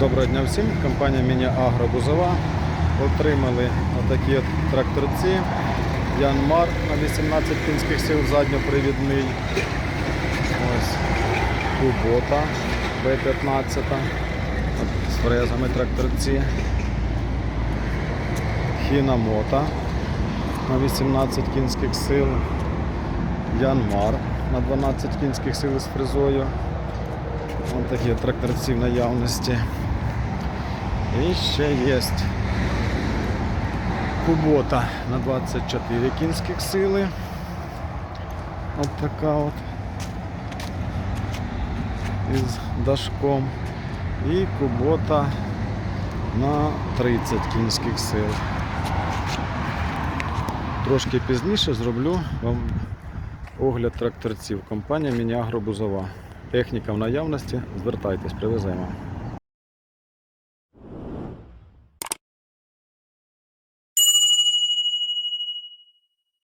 Доброго дня всім. Компанія Міні Агро Бузова. Отримали отакі от тракторці. Янмар на 18 кінських сил задньопривідний. Ось Кубота Б-15 з фрезами тракторці. Хінамота на 18 кінських сил. Янмар на 12 кінських сил з фрезою. Ось такі тракторці в наявності. І ще є Кубота на 24 кінських сили. От така от. Із дашком. І Кубота на 30 кінських сил. Трошки пізніше зроблю вам огляд тракторців. Компанія Мініагро Бузова. Техніка в наявності. Звертайтесь, привеземо.